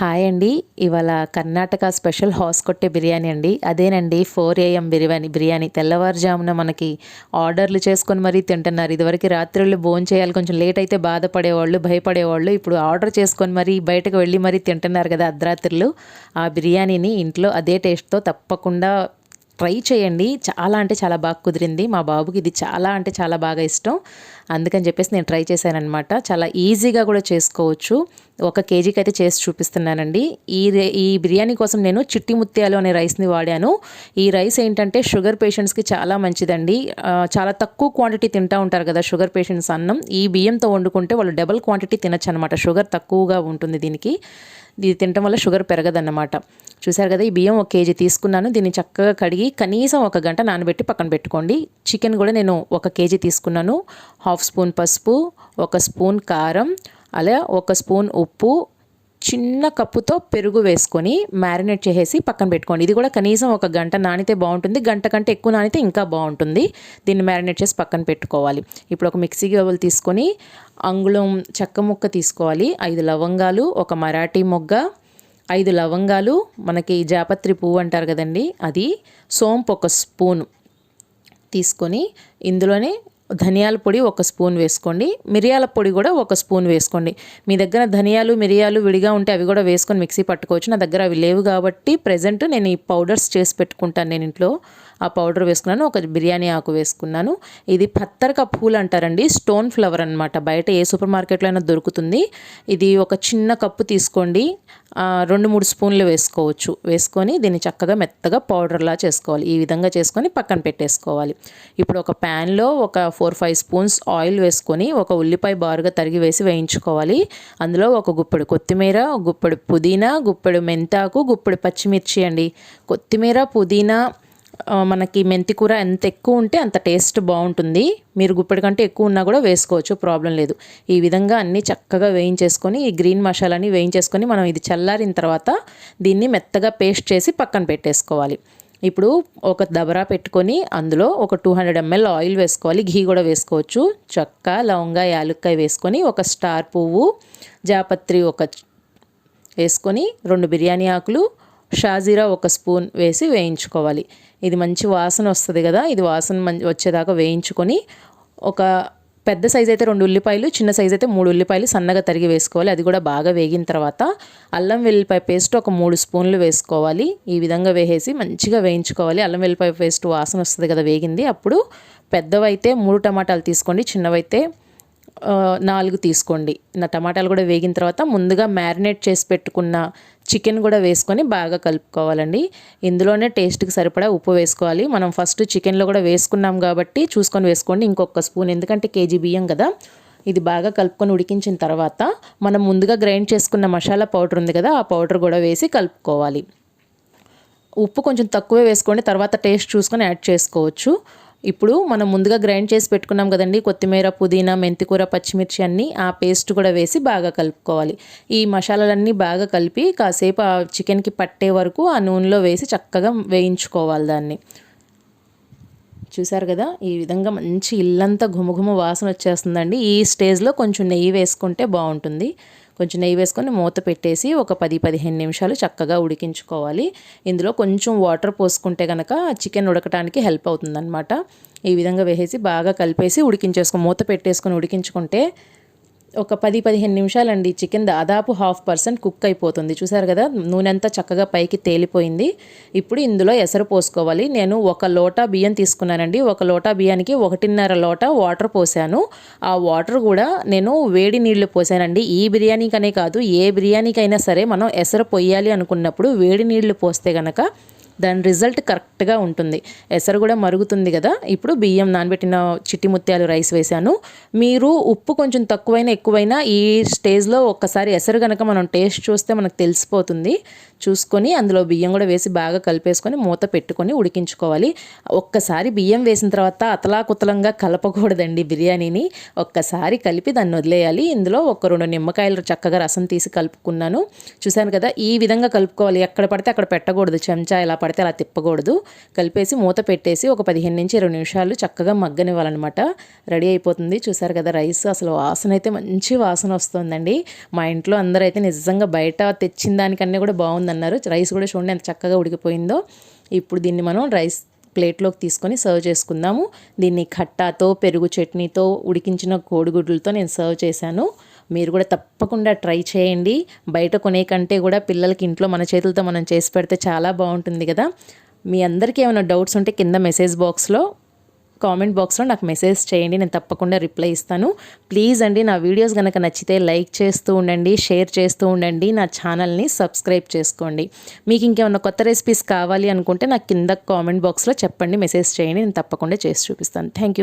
Hi అండి. ఇవాళ Karnataka special has కొట్టే బిర్యానీ అండి. అదేనండి ఫోర్ ఏఎం బిర్యానీ బిర్యానీ. తెల్లవారుజామున మనకి ఆర్డర్లు చేసుకొని మరీ తింటున్నారు. ఇదివరకు రాత్రులు భోజనం చేయాలి కొంచెం లేట్ అయితే బాధపడేవాళ్ళు భయపడేవాళ్ళు. ఇప్పుడు ఆర్డర్ చేసుకొని మరీ బయటకు వెళ్ళి మరీ తింటున్నారు కదా అర్ధరాత్రులు ఆ బిర్యానీని ఇంట్లో అదే టేస్ట్తో తప్పకుండా ట్రై చేయండి. చాలా అంటే చాలా బాగా కుదిరింది. మా బాబుకి ఇది చాలా అంటే చాలా బాగా ఇష్టం. అందుకని చెప్పేసి నేను ట్రై చేశానమాట చాలా ఈజీగా కూడా చేసుకోవచ్చు. ఒక కేజీకి అయితే చేసి చూపిస్తున్నానండి. ఈ ఈ బిర్యానీ కోసం నేను చిట్టి ముత్యాలు అనే రైస్ని వాడాను. ఈ రైస్ ఏంటంటే షుగర్ పేషెంట్స్కి చాలా మంచిదండి. చాలా తక్కువ క్వాంటిటీ తింటూ ఉంటారు కదా షుగర్ పేషెంట్స్ అన్నం. ఈ బియ్యంతో వండుకుంటే వాళ్ళు డబల్ క్వాంటిటీ తినచ్చు అనమాట షుగర్ తక్కువగా ఉంటుంది దీనికి. ఇది తినటం వల్ల షుగర్ పెరగదన్నమాట. చూసారు కదా ఈ బియ్యం ఒక కేజీ తీసుకున్నాను. దీన్ని చక్కగా కడిగి కనీసం ఒక గంట నానబెట్టి పక్కన పెట్టుకోండి. చికెన్ కూడా నేను ఒక కేజీ తీసుకున్నాను. హాఫ్ స్పూన్ పసుపు ఒక స్పూన్ కారం అలా ఒక స్పూన్ ఉప్పు చిన్న కప్పుతో పెరుగు వేసుకొని మ్యారినేట్ చేసేసి పక్కన పెట్టుకోండి. ఇది కూడా కనీసం ఒక గంట నానితే బాగుంటుంది. గంట కంటే ఎక్కువ నానితే ఇంకా బాగుంటుంది. దీన్ని మ్యారినేట్ చేసి పక్కన పెట్టుకోవాలి. ఇప్పుడు ఒక మిక్సీ బౌల్ తీసుకొని అంగుళం చెక్క ముక్క తీసుకోవాలి. ఐదు లవంగాలు ఒక మరాఠీ మొగ్గ ఐదు లవంగాలు మనకి జాపత్రి పువ్వు అంటారు కదండి అది సోంపు ఒక స్పూను తీసుకొని ఇందులోనే ధనియాల పొడి ఒక స్పూన్ వేసుకోండి. మిరియాల పొడి కూడా ఒక స్పూన్ వేసుకోండి. మీ దగ్గర ధనియాలు మిరియాలు విడిగా ఉంటే అవి కూడా వేసుకొని మిక్సీ పట్టుకోవచ్చు. నా దగ్గర అవి లేవు కాబట్టి ప్రజెంట్ నేను ఈ పౌడర్స్ చేసి పెట్టుకుంటాను నేను ఇంట్లో. ఆ పౌడర్ వేసుకున్నాను ఒక బిర్యానీ ఆకు వేసుకున్నాను. ఇది పత్తరక పూలు అంటారండి స్టోన్ ఫ్లవర్ అనమాట బయట ఏ సూపర్ మార్కెట్లో అయినా దొరుకుతుంది. ఇది ఒక చిన్న కప్పు తీసుకోండి. రెండు మూడు స్పూన్లు వేసుకోవచ్చు. వేసుకొని దీన్ని చక్కగా మెత్తగా పౌడర్లా చేసుకోవాలి. ఈ విధంగా చేసుకొని పక్కన పెట్టేసుకోవాలి. ఇప్పుడు ఒక ప్యాన్లో ఒక ఫోర్ ఫైవ్ స్పూన్స్ ఆయిల్ వేసుకొని ఒక ఉల్లిపాయ బారుగా తరిగి వేసి వేయించుకోవాలి. అందులో ఒక గుప్పెడు కొత్తిమీర గుప్పెడు పుదీనా గుప్పెడు మెంతాకు గుప్పెడు పచ్చిమిర్చి అండి. కొత్తిమీర పుదీనా మనకి మెంతి కూర ఎంత ఎక్కువ ఉంటే అంత టేస్ట్ బాగుంటుంది. మీరు గుప్పెడి కంటే ఎక్కువ ఉన్నా కూడా వేసుకోవచ్చు ప్రాబ్లం లేదు. ఈ విధంగా అన్నీ చక్కగా వేయించేసుకొని ఈ గ్రీన్ మసాలాని వేయించేసుకొని మనం ఇది చల్లారిన తర్వాత దీన్ని మెత్తగా పేస్ట్ చేసి పక్కన పెట్టేసుకోవాలి. ఇప్పుడు ఒక దబరా పెట్టుకొని అందులో ఒక టూ హండ్రెడ్ ఎంఎల్ ఆయిల్ వేసుకోవాలి. ఘీ కూడా వేసుకోవచ్చు. చక్క లవంగా యాలుక్కాయ వేసుకొని ఒక స్టార్ పువ్వు జాపత్రి ఒక వేసుకొని రెండు బిర్యానీ ఆకులు షాజీరా ఒక స్పూన్ వేసి వేయించుకోవాలి. ఇది మంచి వాసన వస్తుంది కదా ఇది వాసన వచ్చేదాకా వేయించుకొని ఒక పెద్ద సైజ్ అయితే రెండు ఉల్లిపాయలు చిన్న సైజ్ అయితే మూడు ఉల్లిపాయలు సన్నగా తరిగి వేసుకోవాలి. అది కూడా బాగా వేగిన తర్వాత అల్లం వెల్లిపాయ పేస్ట్ ఒక మూడు స్పూన్లు వేసుకోవాలి. ఈ విధంగా వేసేసి మంచిగా వేయించుకోవాలి. అల్లం వెల్లిపాయ పేస్ట్ వాసన వస్తుంది కదా వేగింది. అప్పుడు పెద్దవైతే మూడు టమాటాలు తీసుకోండి చిన్నవైతే నాలుగు తీసుకోండి. నా టమాటాలు కూడా వేగిన తర్వాత ముందుగా మ్యారినేట్ చేసి పెట్టుకున్న చికెన్ కూడా వేసుకొని బాగా కలుపుకోవాలండి. ఇందులోనే టేస్ట్కి సరిపడా ఉప్పు వేసుకోవాలి. మనం ఫస్ట్ చికెన్లో కూడా వేసుకున్నాం కాబట్టి చూసుకొని వేసుకోండి ఇంకొక స్పూన్. ఎందుకంటే కేజీ బియ్యం కదా. ఇది బాగా కలుపుకొని ఉడికించిన తర్వాత మనం ముందుగా గ్రైండ్ చేసుకున్న మసాలా పౌడర్ ఉంది కదా ఆ పౌడర్ కూడా వేసి కలుపుకోవాలి. ఉప్పు కొంచెం తక్కువే వేసుకోండి. తర్వాత టేస్ట్ చూసుకొని యాడ్ చేసుకోవచ్చు. ఇప్పుడు మనం ముందుగా గ్రైండ్ చేసి పెట్టుకున్నాం కదండి. కొత్తిమీర పుదీనా మెంతికూర పచ్చిమిర్చి అన్నీ ఆ పేస్ట్ కూడా వేసి బాగా కలుపుకోవాలి. ఈ మసాలాలన్నీ బాగా కలిపి కాసేపు ఆ చికెన్కి పట్టే వరకు ఆ నూనెలో వేసి చక్కగా వేయించుకోవాలి దాన్ని. చూసారు కదా? ఈ విధంగా మంచి ఇల్లంతా ఘుమఘుమ వాసన వచ్చేస్తుందండి. ఈ స్టేజ్లో కొంచెం నెయ్యి వేసుకుంటే బాగుంటుంది. కొంచెం నెయ్యి వేసుకొని మూత పెట్టేసి ఒక పది పదిహేను నిమిషాలు చక్కగా ఉడికించుకోవాలి. ఇందులో కొంచెం వాటర్ పోసుకుంటే కనుక చికెన్ ఉడకడానికి హెల్ప్ అవుతుందన్నమాట. ఈ విధంగా వేసేసి బాగా కలిపేసి ఉడికించేసుకో మూత పెట్టేసుకొని ఉడికించుకుంటే ఒక పది పదిహేను నిమిషాలండి. చికెన్ దాదాపు హాఫ్ పర్సెంట్ కుక్ అయిపోతుంది. చూసారు కదా? నూనె అంతా చక్కగా పైకి తేలిపోయింది. ఇప్పుడు ఇందులో ఎసరు పోసుకోవాలి. నేను ఒక లోటా బియ్యం తీసుకున్నానండి. ఒక లోటా బియ్యానికి ఒకటిన్నర లోటా వాటర్ పోసాను. ఆ వాటర్ కూడా నేను వేడి నీళ్ళు పోసానండి. ఈ బిర్యానీకనే కాదు ఏ బిర్యానీకైనా సరే మనం ఎసరు పొయ్యాలి అనుకున్నప్పుడు వేడి నీళ్ళు పోస్తే గనక దాని రిజల్ట్ కరెక్ట్గా ఉంటుంది. ఎసరు కూడా మరుగుతుంది కదా. ఇప్పుడు బియ్యం నానబెట్టిన చిట్టి ముత్యాలు రైస్ వేసాను మీరు ఉప్పు కొంచెం తక్కువైనా ఎక్కువైనా ఈ స్టేజ్లో ఒక్కసారి ఎసరు కనుక మనం టేస్ట్ చూస్తే మనకు తెలిసిపోతుంది. చూసుకొని అందులో బియ్యం కూడా వేసి బాగా కలిపేసుకొని మూత పెట్టుకొని ఉడికించుకోవాలి. ఒక్కసారి బియ్యం వేసిన తర్వాత అతలాకుతలంగా కలపకూడదండి బిర్యానీని. ఒక్కసారి కలిపి దాన్ని వదిలేయాలి. ఇందులో ఒక రెండు నిమ్మకాయలు చక్కగా రసం తీసి కలుపుకున్నాను. చూశాను కదా ఈ విధంగా కలుపుకోవాలి. ఎక్కడ పడితే అక్కడ పెట్టకూడదు. చెంచా ఇలా పడితే అలా తిప్పకూడదు. కలిపేసి మూత పెట్టేసి ఒక పదిహేను నుంచి ఇరవై నిమిషాలు చక్కగా మగ్గనివ్వాలన్నమాట. రెడీ అయిపోతుంది. చూసారు కదా రైస్ అసలు వాసన అయితే మంచి వాసన వస్తుందండి. మా ఇంట్లో అందరూ అయితే నిజంగా బయట తెచ్చిన దానికన్నా కూడా బాగుందన్నారు. రైస్ కూడా చూడండి ఎంత చక్కగా ఉడికిపోయిందో. ఇప్పుడు దీన్ని మనం రైస్ ప్లేట్లోకి తీసుకొని సర్వ్ చేసుకుందాము. దీన్ని ఖట్టాతో పెరుగు చట్నీతో ఉడికించిన కోడిగుడ్లతో నేను సర్వ్ చేశాను. మీరు కూడా తప్పకుండా ట్రై చేయండి. బయట కొనే కంటే కూడా పిల్లలకి ఇంట్లో మన చేతులతో మనం చేసి పెడితే చాలా బాగుంటుంది కదా. మీ అందరికీ ఏమైనా డౌట్స్ ఉంటే కింద మెసేజ్ బాక్స్లో కామెంట్ బాక్స్లో నాకు మెసేజ్ చేయండి. నేను తప్పకుండా రిప్లై ఇస్తాను. ప్లీజ్ అండి నా వీడియోస్ కనుక నచ్చితే లైక్ చేస్తూ ఉండండి షేర్ చేస్తూ ఉండండి. నా ఛానల్ని సబ్స్క్రైబ్ చేసుకోండి. మీకు ఇంకేమైనా కొత్త రెసిపీస్ కావాలి అనుకుంటే నాకు కింద కామెంట్ బాక్స్లో చెప్పండి మెసేజ్ చేయండి. నేను తప్పకుండా చేసి చూపిస్తాను. Thank you.